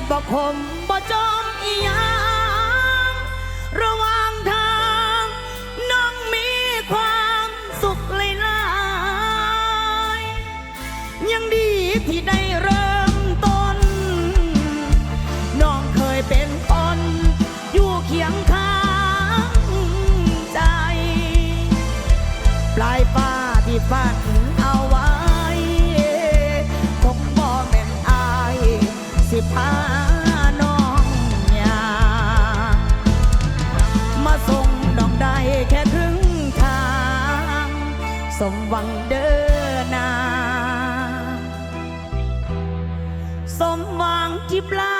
ดบ่ขมบ่จมอีหยังระหว่างทางน้องมีความสุขหลายๆยังดีที่ได้เริ่มต้น น้องเคยเป็นคนอยู่เคียงข้างใจ ปลายฟ้าที่ฝันเอาไว้ค น้องยามาส่งดอกได้แค่ครึ่งทาง สมหวังเดินนาสมหวังที่ปลา